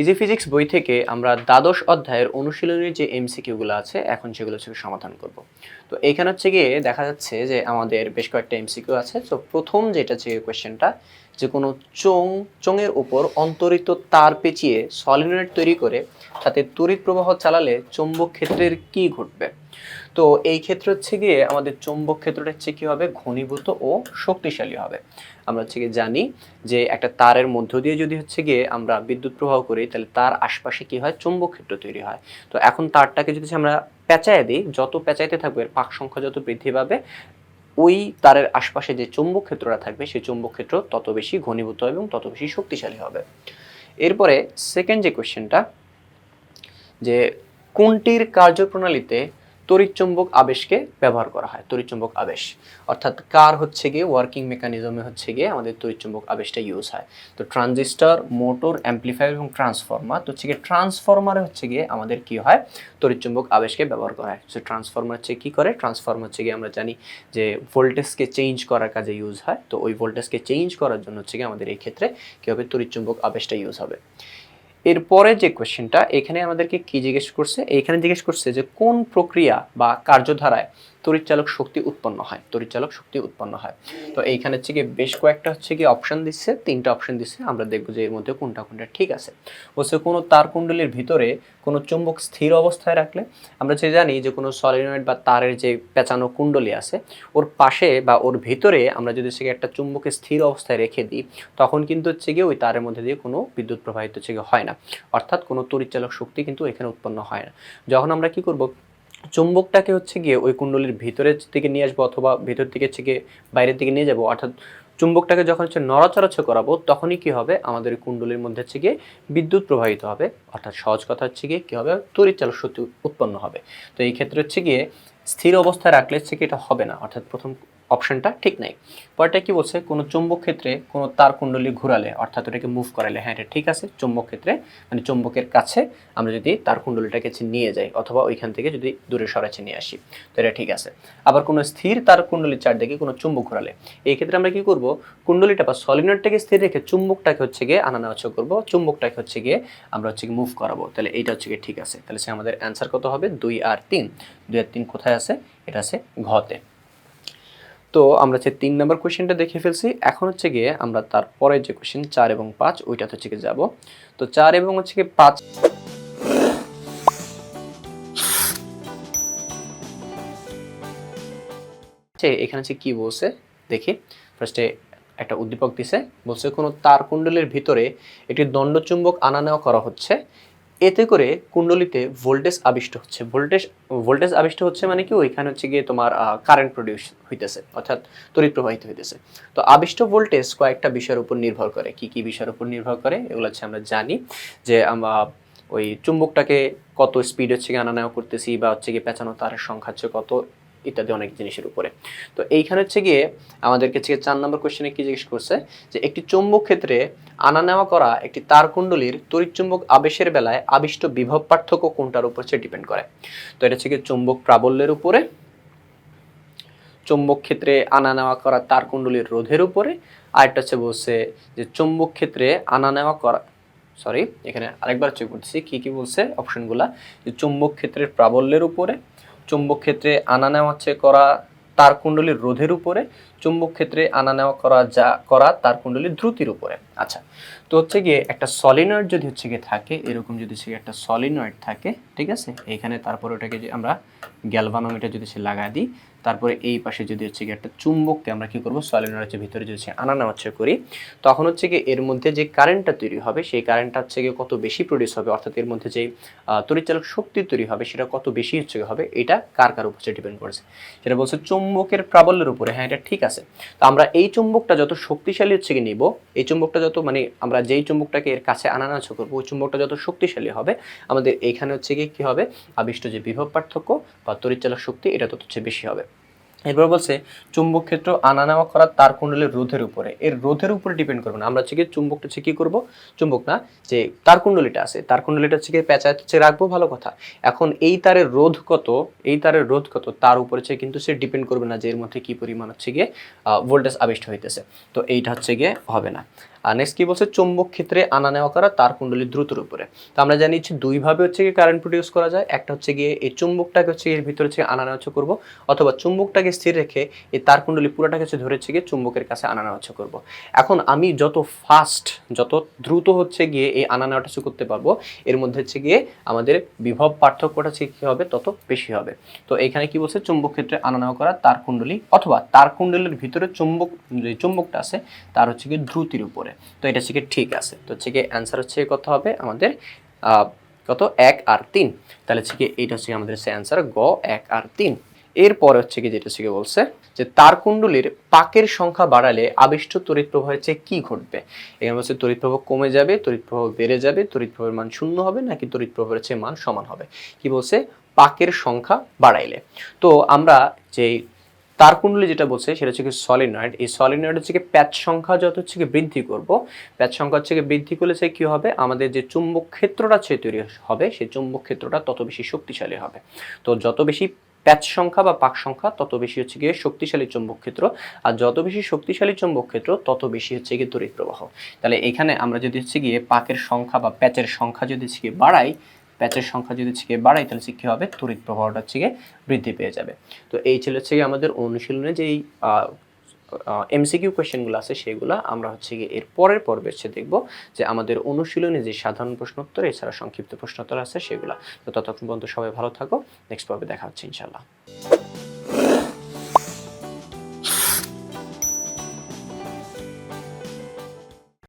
Easy physics বই থেকে আমরা দ্বাদশ অধ্যায়ের অনুশীলনের যে এমসিকিউগুলো আছে, এখন সেগুলো হচ্ছে সমাধান করব। তো এখানে হচ্ছে গিয়ে দেখা যাচ্ছে যে আমাদের বেশ কয়েকটা এমসিকিউ আছে। তো প্রথম যেটা হচ্ছে কোয়েশ্চেনটা, যে কোনো চোং চোঙের উপর অন্তরিত তার পেঁচিয়ে সলিনয়েড তৈরি করে তাতে তড়িৎ প্রবাহ চালালে চৌম্বক ক্ষেত্রের কী ঘটবে? তো এই ক্ষেত্রে হচ্ছে গিয়ে আমাদের চৌম্বক ক্ষেত্রটা হচ্ছে কি হবে? ঘনীভূত ও শক্তিশালী হবে। আমরা হচ্ছে গিয়ে জানি যে একটা তারের মধ্য দিয়ে যদি হচ্ছে গিয়ে আমরা বিদ্যুৎ প্রবাহ করি, তাহলে তার আশপাশে কি হয়? চৌম্বক ক্ষেত্র তৈরি হয়। তো এখন তারটাকে যদি আমরা পেঁচায় দিই, যত পেঁচাইতে থাকবে, এর পাক সংখ্যা যত বৃদ্ধি পাবে, ওই তারের আশপাশে যে চৌম্বক ক্ষেত্রটা থাকবে, সেই চৌম্বক ক্ষেত্র তত বেশি ঘনীভূত হবে এবং তত বেশি শক্তিশালী হবে। এরপরে সেকেন্ড যে কোয়েশ্চেনটা যে কোনটির কার্যপ্রণালীতে তড়িৎচুম্বক আবেশকে ব্যবহার করা হয়, তড়িৎচুম্বক আবেশ। অর্থাৎ কার হচ্ছে গিয়ে? ওয়ার্কিং মেকানিজমে হচ্ছে গিয়ে আমাদের তড়িৎচুম্বক আবেশটা ইউজ হয়। তো ট্রানজিস্টর মোটর অ্যাম্প্লিফায়ার এবং ট্রান্সফর্মার তো হচ্ছে গিয়ে ট্রান্সফর্মারে হচ্ছে গিয়ে আমাদের কি হয়? তড়িৎচুম্বক আবেশকে ব্যবহার করা হয়। সো ট্রান্সফর্মার হচ্ছে কী করে? ট্রান্সফর্মার হচ্ছে গিয়ে আমরা জানি যে ভোল্টেজকে চেঞ্জ করার কাজে ইউজ হয়। তো ওই ভোল্টেজকে চেঞ্জ করার জন্য হচ্ছে গিয়ে আমাদের এই ক্ষেত্রে কী হবে? তড়িৎচুম্বক আবেশটা ইউজ হবে। এরপরে যে কোয়েশ্চেনটা এখানে আমাদেরকে কি জিজ্ঞেস করছে? এইখানে জিজ্ঞেস করছে যে কোন প্রক্রিয়া বা কার্যধারায় তড়িৎচালক শক্তি উৎপন্ন হয়, তড়িৎচালক শক্তি উৎপন্ন হয়। তো এইখানে হচ্ছে গিয়ে বেশ কয়েকটা হচ্ছে গিয়ে অপশন দিচ্ছে, তিনটা অপশন দিচ্ছে, আমরা দেখব যে এর মধ্যে কোনটা কোনটা ঠিক আছে। বলছে কোনো তার কুণ্ডলীর ভিতরে কোনো চুম্বক স্থির অবস্থায় রাখলে, আমরা যে জানি যে কোনো সলিনয়েড বা তারের যে পেঁচানো কুণ্ডলী আছে, ওর পাশে বা ওর ভিতরে আমরা যদি হচ্ছে একটা চুম্বকে স্থির অবস্থায় রেখে দিই, তখন কিন্তু হচ্ছে গিয়ে ওই তারের মধ্যে দিয়ে কোনো বিদ্যুৎ প্রবাহিত হচ্ছে হয় না। অর্থাৎ কোনো তড়িৎচালক শক্তি কিন্তু এখানে উৎপন্ন হয় না। যখন আমরা কি করব? চুম্বকটাকে হচ্ছে গিয়ে ওই কুণ্ডলীর ভিতরের দিকে নিয়ে আসব অথবা ভিতর দিকে হচ্ছে গিয়ে বাইরের দিকে নিয়ে যাব। অর্থাৎ চুম্বকটাকে যখন হচ্ছে নড়াচড়াচ করাবো, তখনই কি হবে? আমাদের কুণ্ডলীর মধ্যে হচ্ছে গিয়ে বিদ্যুৎ প্রবাহিত হবে। অর্থাৎ সহজ কথা হচ্ছে গিয়ে কী হবে? তড়িৎচালক শক্তি উৎপন্ন হবে। তো এই ক্ষেত্রে হচ্ছে গিয়ে স্থির অবস্থায় রাখলে হচ্ছে কি এটা হবে না। অর্থাৎ প্রথম অপশনটা ঠিক নাই। পরটা কি বলছে? কোনো চুম্বক ক্ষেত্রে কোনো তার কুণ্ডলী ঘুরালে, অর্থাৎ ওটাকে মুভ করালে হ্যাঁ এটা ঠিক আছে, চুম্বক ক্ষেত্রে মানে চুম্বকের কাছে আমরা যদি তার কুণ্ডলীটাকে নিয়ে যাই, অথবা ওইখান থেকে যদি দূরে সরাচ্ছে নিয়ে আসি, তো এটা ঠিক আছে। আবার কোনো স্থির তার কুণ্ডলীর চারদিকে কোনো চুম্বক ঘোরালে, এই ক্ষেত্রে আমরা কি করব? কুণ্ডলীটা বা সলিনয়েডটাকে স্থির রেখে চুম্বকটাকে হচ্ছে গিয়ে আনা নেওয়া করব, চুম্বকটাকে হচ্ছে গিয়ে আমরা হচ্ছে গিয়ে মুভ করাবো। তাহলে এইটা হচ্ছে গিয়ে ঠিক আছে। তাহলে সে আমাদের অ্যান্সার কত হবে? দুই আর তিন। দুই আর তিন কোথায় আছে? এটা আছে ঘতে তো আমরা হচ্ছে তিন নম্বর কোয়েশ্চেনটা দেখে ফেলছি। এখন হচ্ছে গিয়ে আমরা তারপরে যে কোয়েশ্চেন চার এবং পাঁচ, ওইটাতে হচ্ছে গিয়ে যাব। তো চার এবং হচ্ছে গিয়ে পাঁচ এখানে হচ্ছে কি বলছে? দেখি। ফার্স্টে একটা উদ্দীপক দিছে। বলছে, কোনো তার কুণ্ডলীর ভিতরে একটি দণ্ডচুম্বক আনা নেওয়া করা হচ্ছে। এতে করে কুণ্ডলিতে ভোল্টেজ আবিষ্ট হচ্ছে। ভোল্টেজ ভোল্টেজ আবিষ্ট হচ্ছে মানে কি? ওইখানে হচ্ছে গিয়ে তোমার কারেন্ট প্রডিউস হইতেছে, অর্থাৎ তড়িৎ প্রবাহিত হইতেছে। তো আবিষ্ট ভোল্টেজ কয়েকটা বিষয়ের উপর নির্ভর করে। কি কি বিষয়ের উপর নির্ভর করে? এগুলো হচ্ছে আমরা জানি যে আমরা ওই চুম্বকটাকে কত স্পিড হচ্ছে গিয়ে আনা নেওয়া করতেছি বা হচ্ছে গিয়ে পেঁচানো তারের সংখ্যা হচ্ছে কত ইত্যাদি অনেক জিনিসের উপরে। তো এইখানে হচ্ছে গিয়ে আমাদেরকে হচ্ছে চার নম্বর কোশ্চেনে কি জিজ্ঞেস করছে? যে একটি চৌম্বক ক্ষেত্রে আনা নেওয়া করা একটি তার কুণ্ডলীর তড়িৎচুম্বক আবেশের বেলায় আবিষ্ট বিভব পার্থক্য কোনটার উপর হচ্ছে ডিপেন্ড করে? তো এটা হচ্ছে গিয়ে চৌম্বক প্রাবল্যের উপরে, চুম্বক ক্ষেত্রে আনা নেওয়া করা তার কুণ্ডলীর রোধের উপরে, আর একটা হচ্ছে বলছে যে চৌম্বক ক্ষেত্রে আনা নেওয়া করা সরি এখানে আরেকবার চেক করতেছি কি কি বলছে অপশনগুলা যে চুম্বক ক্ষেত্রের প্রাবল্যের উপরে চুম্বক ক্ষেত্রে আনা নেওয়া হচ্ছে করা তার কুণ্ডলীর রোধের উপরে। চুম্বক ক্ষেত্রে আনা নেওয়া করা যা করা তার কুণ্ডলীর দ্রুতির উপরে। আচ্ছা তো হচ্ছে গিয়ে একটা সলিনয়েড যদি হচ্ছে গিয়ে থাকে এরকম যদি গিয়ে একটা সলিনয়েড থাকে ঠিক আছে? এখানে তারপরে ওটাকে যে আমরা গ্যালভানোমিটার যদি সে লাগা দিই তারপরে এই পাশে যদি হচ্ছে গিয়ে একটা চুম্বককে আমরা কি করব? সলিনয়েডের ভিতরে যদি হচ্ছে আনা নেওয়া হচ্ছে করি তখন হচ্ছে গিয়ে এর মধ্যে যে কারেন্টটা তৈরি হবে সেই কারেন্টটা হচ্ছে গিয়ে কত বেশি প্রডিউস হবে অর্থাৎ এর মধ্যে যে আহ, তড়িৎচালক শক্তি তৈরি হবে সেটা কত বেশি হচ্ছে হবে এটা কার কার উপর ডিপেন্ড করেছে? সেটা বলছে চুম্বকের প্রাবল্যের উপরে। হ্যাঁ এটা ঠিক আছে। তো আমরা এই চুম্বকটা যত শক্তিশালী হচ্ছে কি নিব, এই চুম্বকটা যত মানে আমরা যেই চুম্বকটাকে এর কাছে আনানাচ করব, ওই চুম্বকটা যত শক্তিশালী হবে, আমাদের এইখানে হচ্ছে কী হবে? আবিষ্ট যে বিভব পার্থক্য বা তরিচালক শক্তি, এটা তত হচ্ছে বেশি হবে। এরপর বলছে, চুম্বক ক্ষেত্র আনা নেওয়া করা তার কুণ্ডলের রোধের উপরে। এর রোধের উপরে ডিপেন্ড করবে না। আমরা হচ্ছে কি চুম্বকটা হচ্ছে কি করব? চুম্বক না, যে তার কুণ্ডলিটা আছে, তার কুণ্ডলিটা হচ্ছে প্যাঁচা হচ্ছে রাখব, ভালো কথা। এখন এই তারের রোধ কত, এই তারের রোধ কত, তার উপরে হচ্ছে কিন্তু সে ডিপেন্ড করবে না যে এর মধ্যে কি পরিমাণ হচ্ছে গিয়ে ভোল্টেজ আবিষ্ট হইতেছে। তো এইটা হচ্ছে গিয়ে হবে না। আর নেক্সট কি বলছে? চুম্বক ক্ষেত্রে আনা নেওয়া করা তার কুণ্ডলী দ্রুতর উপরে। তো আমরা জানি দুইভাবে হচ্ছে গিয়ে কারেন্ট প্রডিউস করা যায়। একটা হচ্ছে গিয়ে এই চুম্বকটাকে হচ্ছে এর ভিতরে হচ্ছে আনা নেওয়া হচ্ছে করব, অথবা চুম্বকটাকে স্থির রেখে এই তার কুণ্ডলী পুরোটাকে হচ্ছে ধরে হচ্ছে গিয়ে চুম্বকের কাছে আনা নেওয়া হচ্ছে করব। এখন আমি যত ফাস্ট যত দ্রুত হচ্ছে গিয়ে এই আনা নেওয়াটা হচ্ছে করতে পারব, এর মধ্যে হচ্ছে গিয়ে আমাদের বিভব পার্থক্যটা হচ্ছে কি হবে? তত বেশি হবে। তো এখানে কি বলছে? চুম্বক ক্ষেত্রে আনা নেওয়া করা তার কুণ্ডলী, অথবা তার কুণ্ডলীর ভিতরে চুম্বক, যে চুম্বকটা আছে, তার হচ্ছে গিয়ে দ্রুতির উপরে। তো এটা হচ্ছে ঠিক আছে। তো হচ্ছে গিয়ে অ্যান্সার হচ্ছে কত হবে? আমাদের কত? এক আর তিন। তাহলে হচ্ছে গিয়ে এইটা হচ্ছে আমাদের সে অ্যান্সার গ, এক আর তিন। এরপরে হচ্ছে কি যেটা হচ্ছে বলছে, যে তার কুণ্ডলীর পাকের সংখ্যা বাড়ালে আবিষ্ট তড়িৎ প্রবাহের চেয়ে কি ঘটবে? এখানে বলছে তড়িৎ প্রবাহ কমে যাবে তড়িৎ প্রবাহ বেড়ে যাবে তড়িৎ প্রবাহের মান শূন্য হবে নাকি তড়িৎ প্রবাহের চেয়ে মান সমান হবে? কি বলছে? পাকের সংখ্যা বাড়াইলে। তো আমরা যেই তার কুণ্ডলী যেটা বলছে, সেটা হচ্ছে কি সলিনয়েড এই সলিনয়েড হচ্ছে প্যাচ সংখ্যা যত হচ্ছে কি বৃদ্ধি করব। প্যাচ সংখ্যা হচ্ছে বৃদ্ধি করলে সে কি হবে? আমাদের যে চুম্বক ক্ষেত্রটা সে তৈরি হবে, সেই চুম্বক ক্ষেত্রটা তত বেশি শক্তিশালী হবে। তো যত বেশি প্যাচ সংখ্যা বা পাক সংখ্যা, তত বেশি হচ্ছে গিয়ে শক্তিশালী চুম্বক ক্ষেত্র। আর যত বেশি শক্তিশালী চুম্বক ক্ষেত্র, তত বেশি হচ্ছে গিয়ে তড়িৎ প্রবাহ। তাহলে এখানে আমরা যদি হচ্ছে গিয়ে পাকের সংখ্যা বা প্যাচের সংখ্যা যদি হচ্ছে গিয়ে বাড়াই প্যাচের সংখ্যা যদি গিয়ে বাড়াই তাহলে কী হবে? তড়িৎ প্রবাহটা গিয়ে বৃদ্ধি পেয়ে যাবে। তো এই ছিল হচ্ছে আমাদের অনুশীলনে যেই এমসিকিউ কোয়েশ্চেনগুলো আছে, সেগুলো আমরা হচ্ছে গিয়ে এর পরের পর্বে হচ্ছে দেখব যে আমাদের অনুশীলনে যে সাধারণ প্রশ্নোত্তর এছাড়া সংক্ষিপ্ত প্রশ্নোত্তর আছে সেগুলো। তো ততক্ষণ পর্যন্ত সবাই ভালো থাকো। নেক্সট পর্বে দেখা হচ্ছে ইনশাল্লাহ